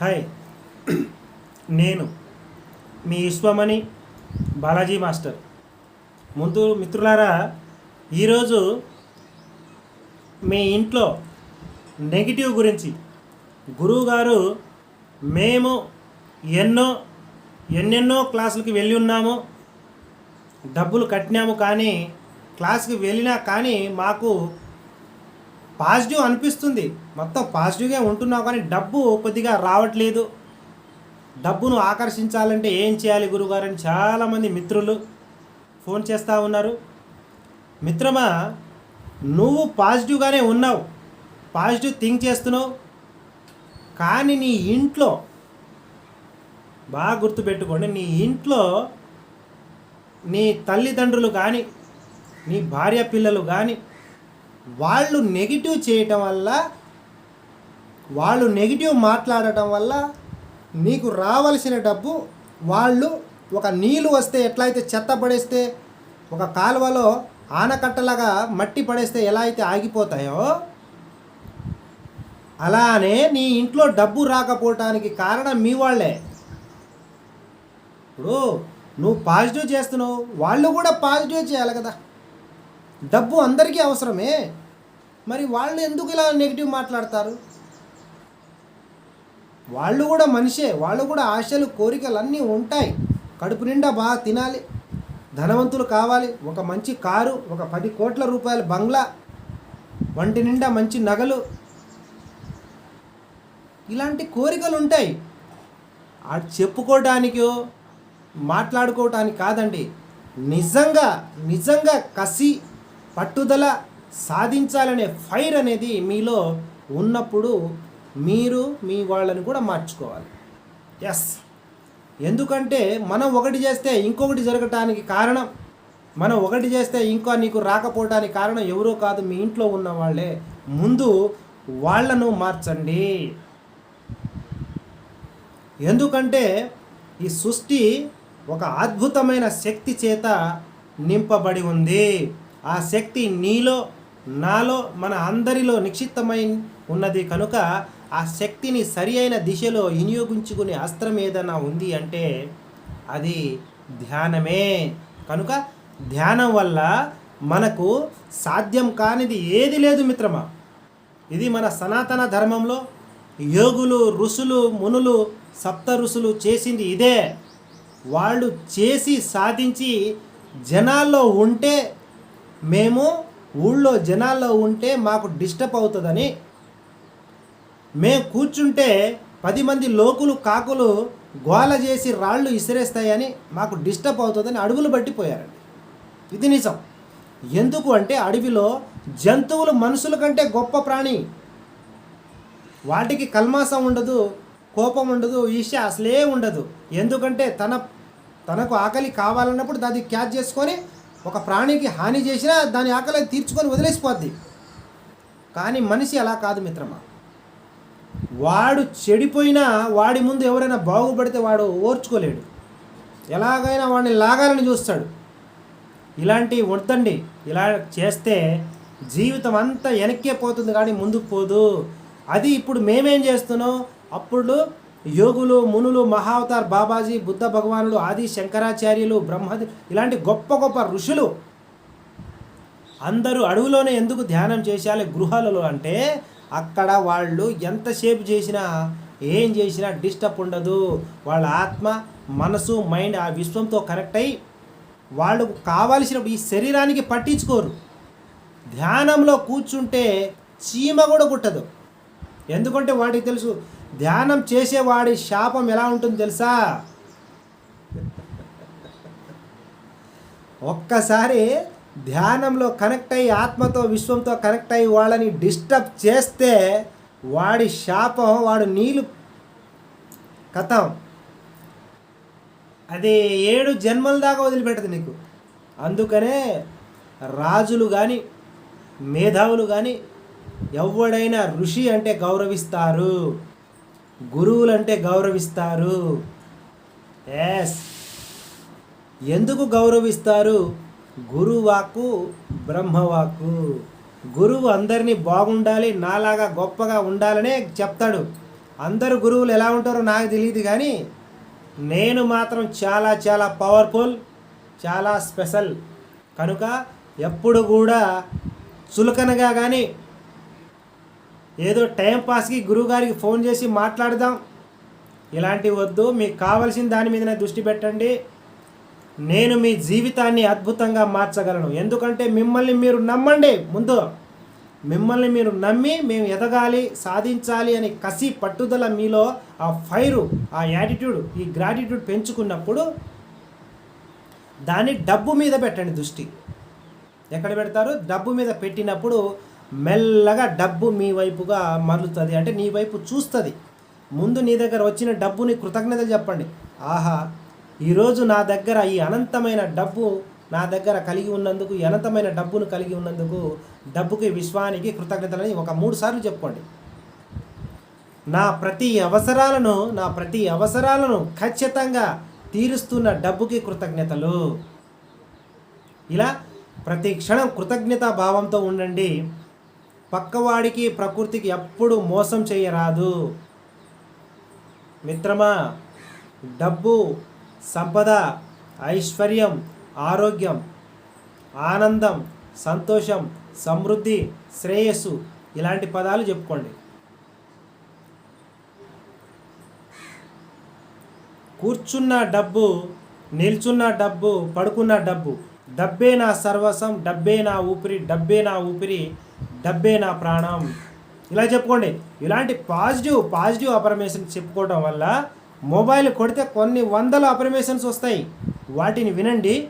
Hi. నేను మీ Vishwamani Balaji master. ముందు మిత్రులారా ఈరోజు మీ ఇంట్లో నెగిటివ్ గురించి గురువుగారు మేము ఎన్నో ఎన్నెన్నో క్లాసులకి వెళ్ళి ఉన్నాము డబ్బులు కట్టినాము కానీ క్లాస్కి వెళ్ళినా కానీ మాకు పాజిటివ్ అనిపిస్తుంది. మొత్తం పాజిటివ్గా ఉంటున్నావు కానీ డబ్బు కొద్దిగా రావట్లేదు. డబ్బును ఆకర్షించాలంటే ఏం చేయాలి గురుగారు అని చాలామంది మిత్రులు ఫోన్ చేస్తూ ఉన్నారు. మిత్రమా నువ్వు పాజిటివ్గానే ఉన్నావు. పాజిటివ్ థింక్ చేస్తున్నావు. కానీ నీ ఇంట్లో బాగా గుర్తుపెట్టుకోండి నీ ఇంట్లో నీ తల్లిదండ్రులు కానీ నీ భార్య పిల్లలు కానీ వాళ్ళు నెగిటివ్ చేయటం వల్ల వాళ్ళు నెగిటివ్ మాట్లాడటం వల్ల నీకు రావలసిన డబ్బు వాళ్ళు ఒక నీళ్ళు వస్తే ఎట్లయితే చెత్త పడేస్తే ఒక కాలువలో ఆనకట్టలాగా మట్టి పడేస్తే ఎలా అయితే ఆగిపోతాయో అలానే నీ ఇంట్లో డబ్బు రాకపోవటానికి కారణం మీ వాళ్ళే. ఇప్పుడు నువ్వు పాజిటివ్ చేస్తున్నావు వాళ్ళు కూడా పాజిటివ్ చేయాలి కదా. డబ్బు అందరికీ అవసరమే. మరి వాళ్ళు ఎందుకు ఇలా నెగిటివ్ మాట్లాడతారు? వాళ్ళు కూడా మనిషే వాళ్ళు కూడా ఆశలు కోరికలు అన్నీ ఉంటాయి. కడుపు నిండా బాగా తినాలి. ధనవంతులు కావాలి. ఒక మంచి కారు ఒక పది కోట్ల రూపాయల బంగ్లా వంటి నిండా మంచి నగలు. ఇలాంటి కోరికలు ఉంటాయి. అది చెప్పుకోవడానికో మాట్లాడుకోవటానికి కాదండి. నిజంగా నిజంగా కసి పట్టుదల సాధించాలనే ఫైర్ అనేది మీలో ఉన్నప్పుడు మీరు మీ వాళ్ళని కూడా మార్చుకోవాలి. ఎస్ ఎందుకంటే మనం ఒకటి చేస్తే ఇంకొకటి జరగటానికి కారణం మనం ఒకటి చేస్తే ఇంకా నీకు రాకపోవటానికి కారణం ఎవరో కాదు మీ ఇంట్లో ఉన్న వాళ్ళే. ముందు వాళ్ళను మార్చండి. ఎందుకంటే ఈ సృష్టి ఒక అద్భుతమైన శక్తి చేత నింపబడి ఉంది. ఆ శక్తి నీలో నాలో మన అందరిలో నిక్షిప్తమై ఉన్నది కనుక ఆ శక్తిని సరి అయిన దిశలో వినియోగించుకునే అస్త్రం ఏదైనా ఉంది అంటే అది ధ్యానమే. కనుక ధ్యానం వల్ల మనకు సాధ్యం కానిది ఏది లేదు మిత్రమా? ఇది మన సనాతన ధర్మంలో యోగులు ఋషులు మునులు సప్త ఋషులు చేసింది ఇదే. వాళ్ళు చేసి సాధించి జనాల్లో ఉంటే మేము ఊళ్ళో జనాల్లో ఉంటే మాకు డిస్టర్బ్ అవుతుందని. మేము కూర్చుంటే పది మంది లోకులు కాకులు గోల చేసి రాళ్ళు ఇసిరేస్తాయని మాకు డిస్టర్బ్ అవుతుందని అడుగులు పట్టిపోయారండి. ఇది నిజం. ఎందుకు అంటే అడవిలో జంతువులు మనుషుల కంటే గొప్ప ప్రాణి. వాటికి కల్మాసం ఉండదు కోపం ఉండదు ఈశ అసలే ఉండదు. ఎందుకంటే తన తనకు ఆకలి కావాలన్నప్పుడు దాన్ని క్యాచ్ చేసుకొని ఒక ప్రాణికి హాని చేసినా దాని ఆకలి తీర్చుకొని వదిలేసిపోద్ది. కానీ మనిషి అలా కాదు మిత్రమా? వాడు చెడిపోయినా వాడి ముందు ఎవరైనా బాగుపడితే వాడు ఓర్చుకోలేడు. ఎలాగైనా వాడిని లాగాలని చూస్తాడు. ఇలాంటివి వద్దండి. ఇలా చేస్తే జీవితం అంతా వెనక్కే పోతుంది కానీ ముందుకు పోదు. అది ఇప్పుడు మేమేం చేస్తున్నాం? అప్పుడు యోగులు మునులు మహావతార్ బాబాజీ బుద్ధ భగవానులు ఆది శంకరాచార్యులు బ్రహ్మది ఇలాంటి గొప్ప గొప్ప ఋషులు అందరూ అడవులోనే ఎందుకు ధ్యానం చేసేయాలి గృహాలలో అంటే అక్కడ వాళ్ళు ఎంతసేపు చేసినా ఏం చేసినా డిస్టర్బ్ ఉండదు. వాళ్ళ ఆత్మ మనసు మైండ్ ఆ విశ్వంతో కనెక్ట్ అయ్యి వాళ్ళకు కావాల్సిన ఈ శరీరానికి పట్టించుకోరు. ధ్యానంలో కూర్చుంటే చీమ కూడా కుట్టదు ఎందుకంటే వాటికి తెలుసు ధ్యానం చేసేవాడి శాపం ఎలా ఉంటుంది తెలుసా? ఒక్కసారి ధ్యానంలో కనెక్ట్ అయ్యి ఆత్మతో విశ్వంతో కనెక్ట్ అయ్యి వాళ్ళని డిస్టర్బ్ చేస్తే వాడి శాపం వాడు నీళ్ళు కథం అది ఏడు జన్మల దాకా వదిలిపెట్టదు నీకు. అందుకనే రాజులు కానీ మేధావులు కానీ ఎవడైనా ఋషి అంటే గౌరవిస్తారు. గురువులంటే గౌరవిస్తారు. ఎస్ ఎందుకు గౌరవిస్తారు? గురువాకు బ్రహ్మవాకు. గురువు అందరినీ బాగుండాలి నాలాగా గొప్పగా ఉండాలనే చెప్తాడు. అందరు గురువులు ఎలా ఉంటారో నాకు తెలియదు కానీ నేను మాత్రం చాలా చాలా పవర్ఫుల్ చాలా స్పెషల్ కనుక ఎప్పుడు కూడా చులకనగా కానీ ఏదో టైంపాస్కి గురువుగారికి ఫోన్ చేసి మాట్లాడదాం. ఇలాంటివి వద్దు మీకు కావలసిన దాని మీదనే దృష్టి పెట్టండి. నేను మీ జీవితాన్ని అద్భుతంగా మార్చగలను. ఎందుకంటే మిమ్మల్ని మీరు నమ్మండి. ముందు మిమ్మల్ని మీరు నమ్మి మేము ఎదగాలి సాధించాలి అని కసి పట్టుదల మీలో ఆ ఫైరు ఆ యాటిట్యూడ్ ఈ గ్రాటిట్యూడ్ పెంచుకున్నప్పుడు దాన్ని డబ్బు మీద పెట్టండి దృష్టి. ఎక్కడ పెడతారు? డబ్బు మీద పెట్టినప్పుడు మెల్లగా డబ్బు మీ వైపుగా మరలుతుంది. అంటే నీ వైపు చూస్తుంది. ముందు నీ దగ్గర వచ్చిన డబ్బుని కృతజ్ఞతలు చెప్పండి. ఆహా ఈరోజు నా దగ్గర ఈ అనంతమైన డబ్బు నా దగ్గర కలిగి ఉన్నందుకు అనంతమైన డబ్బును కలిగి ఉన్నందుకు డబ్బుకి విశ్వానికి కృతజ్ఞతలని ఒక మూడు సార్లు చెప్పుకోండి. నా ప్రతి అవసరాలను నా ప్రతి అవసరాలను ఖచ్చితంగా తీరుస్తున్న డబ్బుకి కృతజ్ఞతలు. ఇలా ప్రతి క్షణం కృతజ్ఞతా భావంతో ఉండండి. పక్కవాడికి ప్రకృతికి ఎప్పుడు మోసం చేయరాదు. మిత్రమా డబ్బు సంపద ఐశ్వర్యం ఆరోగ్యం ఆనందం సంతోషం సమృద్ధి శ్రేయస్సు ఇలాంటి పదాలు చెప్పుకోండి. కూర్చున్న డబ్బు నిల్చున్న డబ్బు పడుకున్న డబ్బు డబ్బే నా సర్వస్వం డబ్బే నా ఊపిరి డబ్బే నా ఊపిరి డబ్బే నా ప్రాణం. ఇలా చెప్పుకోండి. ఇలాంటి పాజిటివ్ పాజిటివ్ అఫర్మేషన్ చెప్పుకోవడం వల్ల మొబైల్ కొడితే కొన్ని వందల అఫర్మేషన్స్ వస్తాయి. వాటిని వినండి.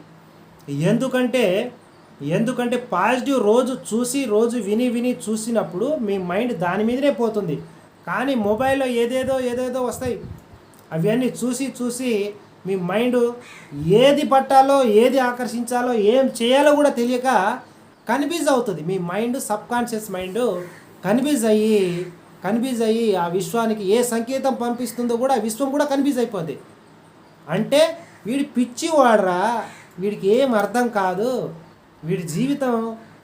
ఎందుకంటే ఎందుకంటే పాజిటివ్ రోజు చూసి రోజు విని విని చూసినప్పుడు మీ మైండ్ దాని మీదనే పోతుంది. కానీ మొబైల్లో ఏదేదో ఏదేదో వస్తాయి. అవన్నీ చూసి చూసి మీ మైండ్ ఏది పట్టాలో ఏది ఆకర్షించాలో ఏం చేయాలో కూడా తెలియక కన్ఫ్యూజ్ అవుతుంది. మీ mind subconscious mind confuse అయ్యి కన్ఫ్యూజ్ అయ్యి ఆ విశ్వానికి ఏ సంకేతం పంపిస్తుందో కూడా ఆ విశ్వం కూడా కన్ఫ్యూజ్ అయిపోద్ది. అంటే వీడి పిచ్చి వాడరా వీడికి ఏం అర్థం కాదు. వీడి జీవితం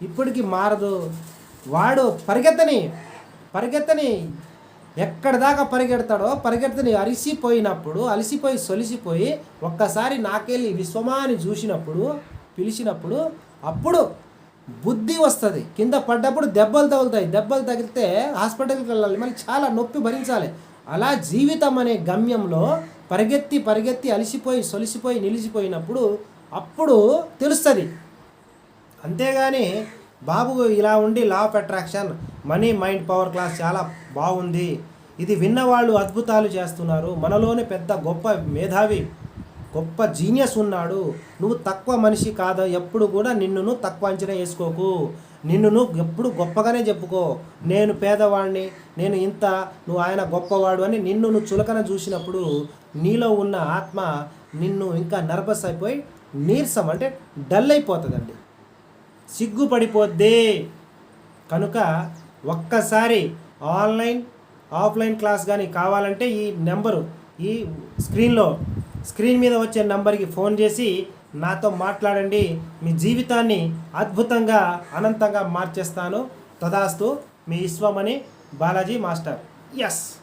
ఇప్పటికీ మారదు. వాడు పరిగెత్తని పరిగెత్తని ఎక్కడి దాకా పరిగెడతాడో పరిగెత్తని అరిసిపోయినప్పుడు అలసిపోయి సొలిసిపోయి ఒక్కసారి నాకెళ్ళి విశ్వమాని చూసినప్పుడు పిలిచినప్పుడు అప్పుడు బుద్ధి వస్తుంది. కింద పడ్డప్పుడు దెబ్బలు తగులుతాయి. దెబ్బలు తగిలితే హాస్పిటల్కి వెళ్ళాలి. మళ్ళీ చాలా నొప్పి భరించాలి. అలా జీవితం అనే గమ్యంలో పరిగెత్తి పరిగెత్తి అలసిపోయి సొలిసిపోయి నిలిచిపోయినప్పుడు అప్పుడు తెలుస్తుంది. అంతేగాని బాబు ఇలా ఉండి law of attraction money mind power class చాలా బాగుంది. ఇది విన్నవాళ్ళు అద్భుతాలు చేస్తున్నారు. మనలోనే పెద్ద గొప్ప మేధావి. గొప్ప జీనియస్ ఉన్నాడు. నువ్వు తక్కువ మనిషి కాదు. ఎప్పుడు కూడా నిన్ను నువ్వు తక్కువ అంచనా వేసుకోకు. నిన్ను నువ్వు ఎప్పుడు గొప్పగానే చెప్పుకో. నేను పేదవాడిని. నేను ఇంత నువ్వు ఆయన గొప్పవాడు అని నిన్ను నువ్వు చులకన చూసినప్పుడు నీలో ఉన్న ఆత్మ నిన్ను ఇంకా నర్వస్ అయిపోయి నీరసం అంటే డల్ అయిపోతుందండి. సిగ్గుపడిపోద్ది. కనుక ఒక్కసారి ఆన్లైన్ ఆఫ్లైన్ క్లాస్ కానీ కావాలంటే ఈ నెంబరు ఈ స్క్రీన్లో స్క్రీన్ మీద వచ్చే నెంబర్కి ఫోన్ చేసి నాతో మాట్లాడండి. మీ జీవితాన్ని అద్భుతంగా అనంతంగా మార్చేస్తాను. తదాస్తు మీ విశ్వమణి బాలాజీ మాస్టర్. ఎస్